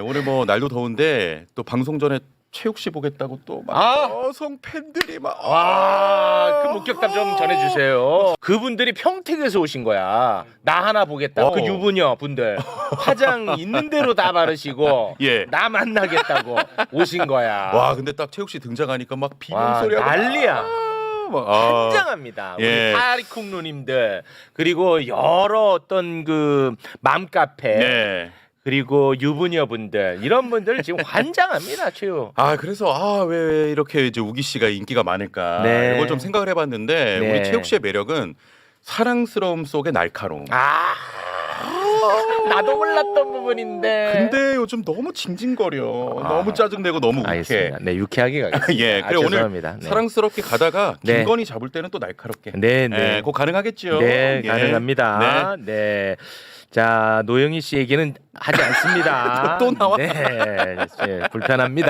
오늘 뭐 날도 더운데 또 방송 전에 최욱 씨 보겠다고 또막 아! 여성 팬들이 막 와, 그 목격담 좀 전해주세요. 그분들이 평택에서 오신 거야. 나 하나 보겠다. 어. 그 유부녀 분들 화장 있는 대로 다 바르시고 예. 나 만나겠다고 오신 거야. 와 근데 딱 최욱 씨 등장하니까 막 비명 와, 소리가 난리야. 막, 아. 굉장합니다. 예. 우리 파리쿵 누님들 그리고 여러 어떤 그 맘카페 네. 그리고 유부녀 분들 이런 분들 지금 환장합니다, 최우. 아 그래서 아 왜 이렇게 이제 우기 씨가 인기가 많을까 네. 이걸 좀 생각을 해봤는데 네. 우리 최욱 씨의 매력은 사랑스러움 속의 날카로움. 아, 나도 몰랐던 부분인데. 근데 요즘 너무 징징거려. 너무 짜증내고 너무 욱해. 알겠습니다. 네, 유쾌하게 가겠습니다. 예, 아, 그래 오늘 죄송합니다. 네. 사랑스럽게 가다가 네. 김건희 잡을 때는 또 날카롭게. 네, 네. 네, 꼭 가능하겠죠. 네, 예. 가능합니다. 네. 자, 노영희 씨 얘기는 하지 않습니다. 또 나와? 네, 예, 불편합니다.